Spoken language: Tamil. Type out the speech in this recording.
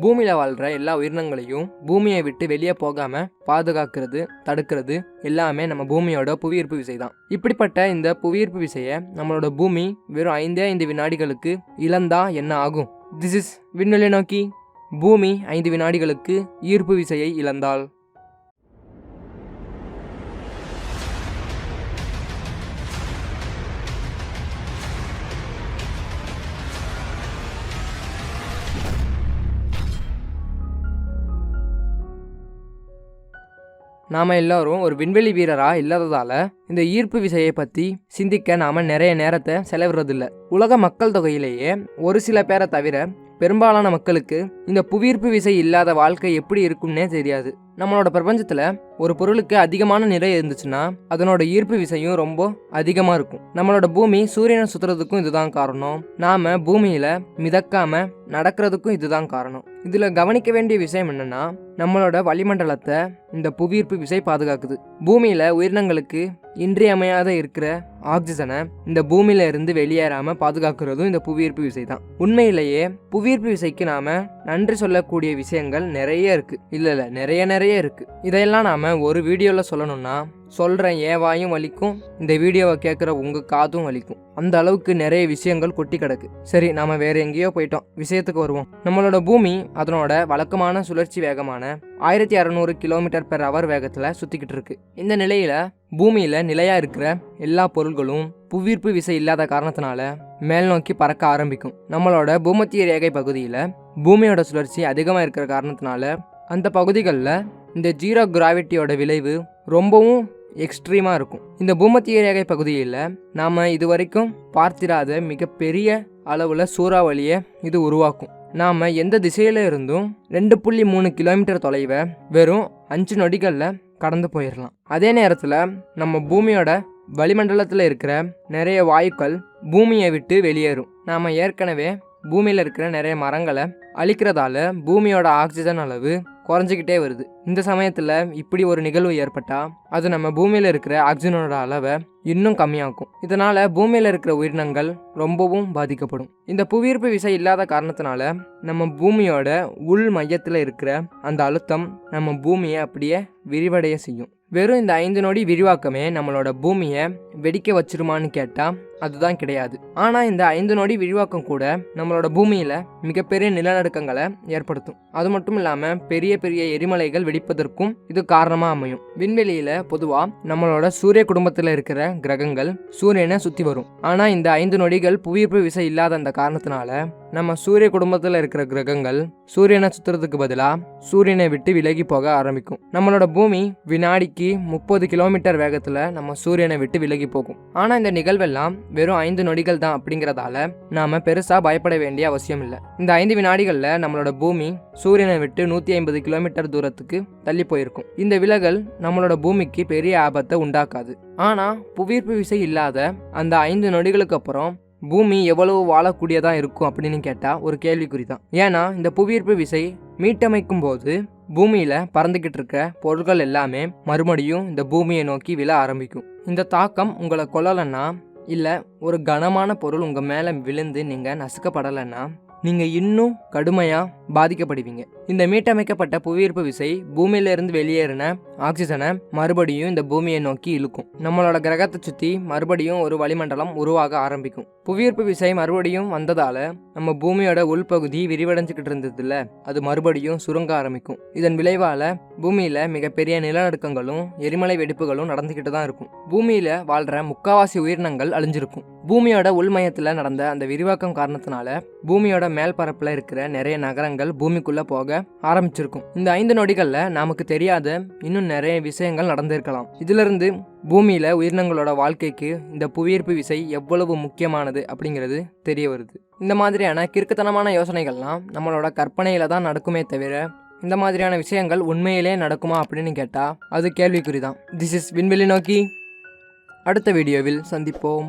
பூமியில் வாழ்கிற எல்லா உயிரினங்களையும் பூமியை விட்டு வெளியே போகாமல் பாதுகாக்கிறது தடுக்கிறது எல்லாமே நம்ம பூமியோட புவியீர்ப்பு விசை தான் இப்படிப்பட்ட இந்த புவியீர்ப்பு விசையை நம்மளோட பூமி வெறும் ஐந்தே ஐந்து வினாடிகளுக்கு இழந்தா என்ன ஆகும்? திஸ் இஸ் விண்வெளி நோக்கி பூமி ஐந்து வினாடிகளுக்கு ஈர்ப்பு விசையை இழந்தால். நாம் எல்லாரும் ஒரு விண்வெளி வீரராக இல்லாததால் இந்த ஈர்ப்பு விசையை பற்றி சிந்திக்க நாம் நிறைய நேரத்தை செலவிடுறதில்ல. உலக மக்கள் தொகையிலேயே ஒரு சில பேரை தவிர பெரும்பாலான மக்களுக்கு இந்த புவியீர்ப்பு விசை இல்லாத வாழ்க்கை எப்படி இருக்கும்னே தெரியாது. நம்மளோட பிரபஞ்சத்தில் ஒரு பொருளுக்கு அதிகமான நிறை இருந்துச்சுன்னா அதனோட ஈர்ப்பு விசையும் ரொம்ப அதிகமாக இருக்கும். நம்மளோட பூமி சூரியனை சுற்றுறதுக்கும் இதுதான் காரணம். நாம் பூமியில் மிதக்காம நடக்கிறதுக்கும் இதுதான் காரணம். இதில் கவனிக்க வேண்டிய விஷயம் என்னென்னா நம்மளோட வளிமண்டலத்தை இந்த புவியீர்ப்பு விசை பாதுகாக்குது. பூமியில் உயிரினங்களுக்கு இன்றியமையாத இருக்கிற ஆக்சிஜனை இந்த பூமியில இருந்து வெளியேறாம பாதுகாக்கிறதும் இந்த புவியீர்ப்பு விசை தான் உண்மையிலேயே புவியீர்ப்பு விசைக்கு நாம நன்றி சொல்லக்கூடிய விஷயங்கள் நிறைய இருக்கு. இல்லை இல்லை நிறைய நிறைய இருக்குது இதையெல்லாம் நாம் ஒரு வீடியோவில் சொல்லணும்னா சொல்கிறேன் என் வாயும் வலிக்கும் இந்த வீடியோவை கேட்குற உங்கள் காதும் வலிக்கும். அந்த அளவுக்கு நிறைய விஷயங்கள் கொட்டி கிடக்கு. சரி நாம் வேறு எங்கேயோ போயிட்டோம். விஷயத்துக்கு வருவோம். நம்மளோட பூமி அதனோட வழக்கமான சுழற்சி வேகமான ஆயிரத்தி அறநூறு கிலோமீட்டர் பெர் அவர் வேகத்தில் சுற்றிக்கிட்டு இருக்கு. இந்த நிலையில் பூமியில் நிலையாக இருக்கிற எல்லா பொருள்களும் புவியீர்ப்பு விசை இல்லாத காரணத்தினால மேல் நோக்கி பறக்க ஆரம்பிக்கும். நம்மளோட பூமத்திய ரேகை பகுதியில் பூமியோட சுழற்சி அதிகமாக இருக்கிற காரணத்தினால அந்த பகுதிகளில் இந்த ஜீரோ கிராவிட்டியோட விளைவு ரொம்பவும் எக்ஸ்ட்ரீமாக இருக்கும். இந்த பூமத்திய ரேகை பகுதியில் நாம் இது வரைக்கும் பார்த்திராத மிகப்பெரிய அளவில் சூறாவளியை இது உருவாக்கும். நாம் எந்த திசையில் இருந்தும் ரெண்டு புள்ளி மூணு கிலோமீட்டர் தொலைவை வெறும் அஞ்சு நொடிகளில் கடந்து போயிடலாம் அதே நேரத்தில் நம்ம பூமியோட வளிமண்டலத்தில் இருக்கிற நிறைய வாயுக்கள் பூமியை விட்டு வெளியேறும். நாம் ஏற்கனவே பூமியில் இருக்கிற நிறைய மரங்களை அழிக்கிறதால பூமியோட ஆக்சிஜன் அளவு குறைஞ்சிக்கிட்டே வருது. இந்த சமயத்தில் இப்படி ஒரு நிகழ்வு ஏற்பட்டால் அது நம்ம பூமியில் இருக்கிற ஆக்சிஜனோட அளவை இன்னும் கம்மியாகும் இதனால் பூமியில் இருக்கிற உயிரினங்கள் ரொம்பவும் பாதிக்கப்படும். இந்த புவியீர்ப்பு விசை இல்லாத காரணத்தினால நம்ம பூமியோட உள் மையத்தில் இருக்கிற அந்த அழுத்தம் நம்ம பூமியை அப்படியே விரிவடைய செய்யும். வெறும் இந்த ஐந்து நொடி விரிவாக்கமே நம்மளோட பூமியை வெடிக்க வச்சிருமான்னு கேட்டால் அதுதான் கிடையாது. ஆனால் இந்த ஐந்து நொடி விரிவாக்கம் கூட நம்மளோட பூமியில் மிகப்பெரிய நிலநடுக்கங்களை ஏற்படுத்தும். அது மட்டும் இல்லாமல் பெரிய பெரிய எரிமலைகள் வெடிப்பதற்கும் இது காரணமாக அமையும். விண்வெளியில் பொதுவாக நம்மளோட சூரிய குடும்பத்தில் இருக்கிற கிரகங்கள் சூரியனை சுற்றி வரும். ஆனால் இந்த ஐந்து நொடிகள் புவியீர்ப்பு விசை இல்லாத அந்த காரணத்தினால நம்ம சூரிய குடும்பத்தில் இருக்கிற கிரகங்கள் சூரியனை சுற்றுறதுக்கு பதிலாக சூரியனை விட்டு விலகி போக ஆரம்பிக்கும். நம்மளோட பூமி வினாடிக்கு முப்பது கிலோமீட்டர் வேகத்தில் நம்ம சூரியனை விட்டு விலகி போகும். ஆனால் இந்த நிகழ்வெல்லாம் வெறும் ஐந்து நொடிகள் தான் அப்படிங்கிறதால நாம் பெருசாக பயப்பட வேண்டிய அவசியம் இல்லை. இந்த ஐந்து வினாடிகளில் நம்மளோட பூமி சூரியனை விட்டு நூற்றி ஐம்பது கிலோமீட்டர் தூரத்துக்கு தள்ளி போயிருக்கும். இந்த விலகல் நம்மளோட பூமிக்கு பெரிய ஆபத்தை உண்டாக்காது. ஆனால் புவியீர்ப்பு விசை இல்லாத அந்த ஐந்து நொடிகளுக்கு அப்புறம் பூமி எவ்வளவு வாழக்கூடியதாக இருக்கும் அப்படின்னு கேட்டால் ஒரு கேள்விக்குறி தான் ஏன்னா இந்த புவியீர்ப்பு விசை மீட்டமைக்கும் போது பூமியில் பறந்துக்கிட்டு இருக்க பொருட்கள் எல்லாமே மறுபடியும் இந்த பூமியை நோக்கி விழ ஆரம்பிக்கும். இந்த தாக்கம் உங்களை கொல்லலைன்னா இல்லை ஒரு கனமான பொருள் உங்கள் மேலே விழுந்து நீங்கள் நசுக்கப்படலைன்னா நீங்கள் இன்னும் கடுமையாக பாதிக்கப்படுவீங்க. இந்த மீட்டமைக்கப்பட்ட புவியீர்ப்பு விசை பூமியிலிருந்து வெளியேறின ஆக்சிஜனை மறுபடியும் இந்த பூமியை நோக்கி இழுக்கும். நம்மளோட கிரகத்தை சுற்றி மறுபடியும் ஒரு வளிமண்டலம் உருவாக ஆரம்பிக்கும். புவியீர்ப்பு விசை மறுபடியும் வந்ததால் நம்ம பூமியோட உள்பகுதி விரிவடைஞ்சிக்கிட்டு இருந்ததில்ல அது மறுபடியும் சுருங்க ஆரம்பிக்கும். இதன் விளைவால் பூமியில் மிகப்பெரிய நிலநடுக்கங்களும் எரிமலை வெடிப்புகளும் நடந்துக்கிட்டு தான் இருக்கும். பூமியில் வாழ்கிற முக்காவாசி உயிரினங்கள் அழிஞ்சிருக்கும். பூமியோட உள்மையத்தில் நடந்த அந்த விரிவாக்கம் காரணத்தினால பூமியோட மேல் பரப்பில் இருக்கிற நிறைய நகரங்கள் பூமிக்குள்ளே போக ஆரம்பிச்சிருக்கும். இந்த ஐந்து நொடிகளில் நமக்கு தெரியாத இன்னும் நிறைய விஷயங்கள் நடந்திருக்கலாம். இதிலிருந்து பூமியில் உயிரினங்களோட வாழ்க்கைக்கு இந்த புவியீர்ப்பு விசை எவ்வளவு முக்கியமானது அப்படிங்கிறது தெரிய வருது. இந்த மாதிரியான கிறுக்குத்தனமான யோசனைகள்லாம் நம்மளோட கற்பனையில் தான் நடக்குமே தவிர இந்த மாதிரியான விஷயங்கள் உண்மையிலே நடக்குமா அப்படின்னு கேட்டால் அது கேள்விக்குறி தான் திஸ் இஸ் விண்வெளி நோக்கி. அடுத்த வீடியோவில் சந்திப்போம்.